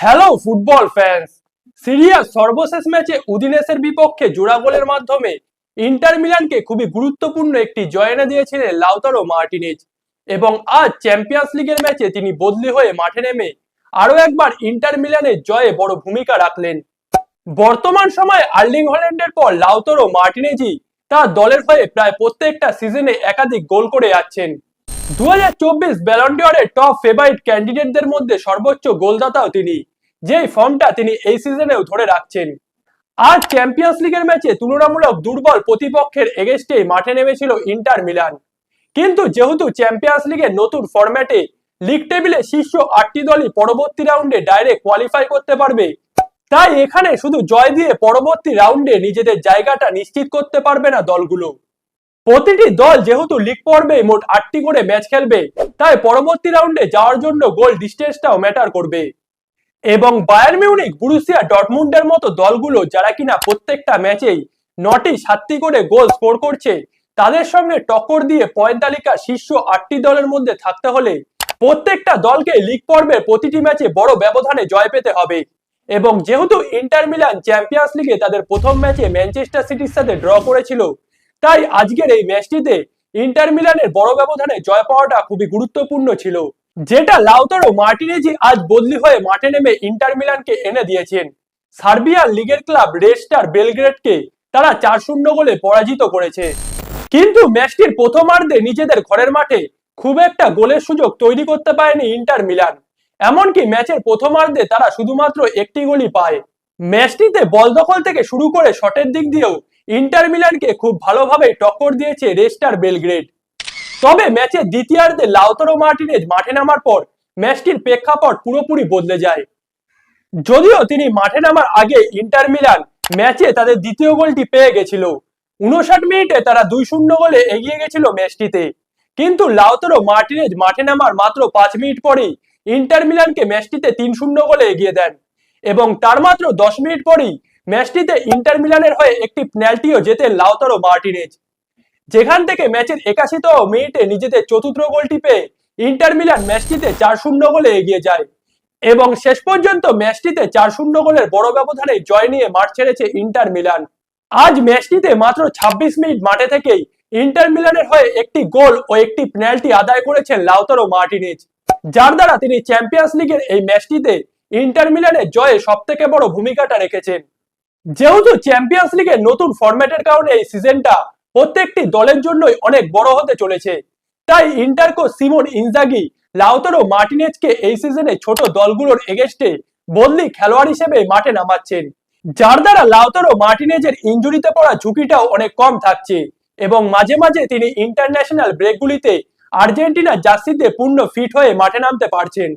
Hello football fans সিরিয়ার সর্বশেষ ম্যাচে উদিনেসের বিপক্ষে জোড়া গোলের মাধ্যমে ইন্টার মিলানকে খুবই গুরুত্বপূর্ণ একটি জয় এনে দিয়েছিলেন লাউতারো মার্টিনেজ এবং আজ চ্যাম্পিয়ন্স লিগের ম্যাচে তিনি বদলি হয়ে মাঠে নেমে আরও একবার ইন্টার মিলানের জয়ে বড় ভূমিকা রাখলেন। বর্তমান সময়ে আর্লিং হল্যান্ডের পর লাউতারো মার্টিনেজি তার দলের হয়ে প্রায় প্রত্যেকটা সিজনে একাধিক গোল করে যাচ্ছেন। দু হাজার চব্বিশ ব্যালন্ডিয়রের টপ ফেভারিট ক্যান্ডিডেটদের মধ্যে সর্বোচ্চ গোলদাতাও তিনি। যেই ফর্মটা তিনি এই সিজনেও ধরে রাখছেন। আজ চ্যাম্পিয়ন্স লিগের ম্যাচে তুলনামূলক দুর্বল প্রতিপক্ষের এগেস্টে মাঠে নেমেছিল ইন্টার মিলান। কিন্তু যেহেতু চ্যাম্পিয়ন্স লিগের নতুন ফরম্যাটে লিগ টেবিলে শীর্ষ আটটি দলই পরবর্তী রাউন্ডে ডাইরেক্ট কোয়ালিফাই করতে পারবে, তাই এখানে শুধু জয় দিয়ে পরবর্তী রাউন্ডে নিজেদের জায়গাটা নিশ্চিত করতে পারবে না দলগুলো। প্রতিটি দল যেহেতু লিগ পর্বে মোট আটটি করে ম্যাচ খেলবে, তাই পরবর্তী রাউন্ডে যাওয়ার জন্য গোল ডিস্টেন্সটাও ম্যাটার করবে। এবং বায়ার মিউনিক বুরুসিয়া ডটমুন্ডের মতো দলগুলো যারা কিনা প্রত্যেকটা ম্যাচেই নটি সাতটি করে গোল স্কোর করছে, তাদের সঙ্গে টক্কর দিয়ে পয়েন্ট তালিকা শীর্ষ আটটি দলের মধ্যে থাকতে হলে প্রত্যেকটা দলকে লিগ পর্বের প্রতিটি ম্যাচে বড় ব্যবধানে জয় পেতে হবে। এবং যেহেতু ইন্টার মিলান চ্যাম্পিয়ন্স লিগে তাদের প্রথম ম্যাচে ম্যানচেস্টার সিটির সাথে ড্র করেছিল, তাই আজকের এই ম্যাচটিতে ইন্টার মিলানের বড় ব্যবধানে জয় পাওয়াটা খুবই গুরুত্বপূর্ণ ছিল। যেটা লাউতারো মার্টিনেজি আজ বদলি হয়ে মাঠে নেমে ইন্টার মিলানকে এনে দিয়েছেন। সার্বিয়ার লিগের ক্লাব রেস্টার বেলগ্রেডকে তারা চার শূন্য গোলে পরাজিত করেছে। কিন্তু ম্যাচটির প্রথমার্ধে নিজেদের ঘরের মাঠে খুব একটা গোলের সুযোগ তৈরি করতে পারেনি ইন্টার মিলান। এমনকি ম্যাচের প্রথমার্ধে তারা শুধুমাত্র একটি গোলই পায়। ম্যাচটিতে বল দখল থেকে শুরু করে শটের দিক দিয়েও ইন্টার মিলানকে খুব ভালোভাবে টক্কর দিয়েছে রেস্টার বেলগ্রেড। তবে ম্যাচের দ্বিতীয়ার্ধে লাউতারো মার্টিনেজ মাঠে নামার পর ম্যাচটির প্রেক্ষাপট পুরোপুরি বদলে যায়। যদিও তিনি মাঠে নামার আগে ইন্টার মিলান ম্যাচে তাদের দ্বিতীয় গোলটি পেয়ে গেছিল। উনষাট মিনিটে তারা দুই শূন্য গোলে এগিয়ে গেছিল ম্যাচটিতে। কিন্তু লাউতারো মার্টিনেজ মাঠে নামার মাত্র পাঁচ মিনিট পরেই ইন্টার মিলানকে ম্যাচটিতে তিন শূন্য গোলে এগিয়ে দেন এবং তার মাত্র দশ মিনিট পরেই ম্যাচটিতে ইন্টার মিলানের হয়ে একটি পেনাল্টিও জেতেন লাউতারো মার্টিনেজ। যেখান থেকে ম্যাচের একাশিতম মিনিটে নিজেদের চতুর্থ গোলটি পেয়ে ইন্টার মিলান ম্যাচটিতে চার শূন্য গোলে এগিয়ে যায়। এবং শেষ পর্যন্ত ম্যাচটিতে চার শূন্য গোলের বড় ব্যবধানে জয় নিয়ে মাঠ ছেড়েছে ইন্টার মিলান। আজ ম্যাচটিতে মাত্র ২৬ মিনিট মাঠে থেকেই ইন্টার মিলানের হয়ে একটি গোল ও একটি পেনাল্টি আদায় করেছেন লাউতারো মার্টিনেজ। যার দ্বারা তিনি চ্যাম্পিয়ন্স লিগের এই ম্যাচটিতে ইন্টার মিলানের জয়ে সব থেকে বড় ভূমিকাটা রেখেছেন। যেহেতু চ্যাম্পিয়ন্স লিগের নতুন ফরম্যাটের কারণে এই সিজনটা প্রত্যেকটি দলের জন্যই অনেক বড় হতে চলেছে। তাই ইন্টারকো সিমন ইনজাগি, লাউতারো মার্টিনেজকে এই সিজনে ছোট দলগুলোর এগেস্টে বদলি খেলোয়াড় হিসেবে মাঠে নামাচ্ছেন। যার দ্বারা লাউতারো মার্টিনেজের ইঞ্জুরিতে পড়া ঝুঁকিটাও অনেক কম থাকছে এবং মাঝে মাঝে তিনি ইন্টারন্যাশনাল ব্রেকগুলিতে আর্জেন্টিনা জার্সিতে পূর্ণ ফিট হয়ে মাঠে নামতে পারছেন।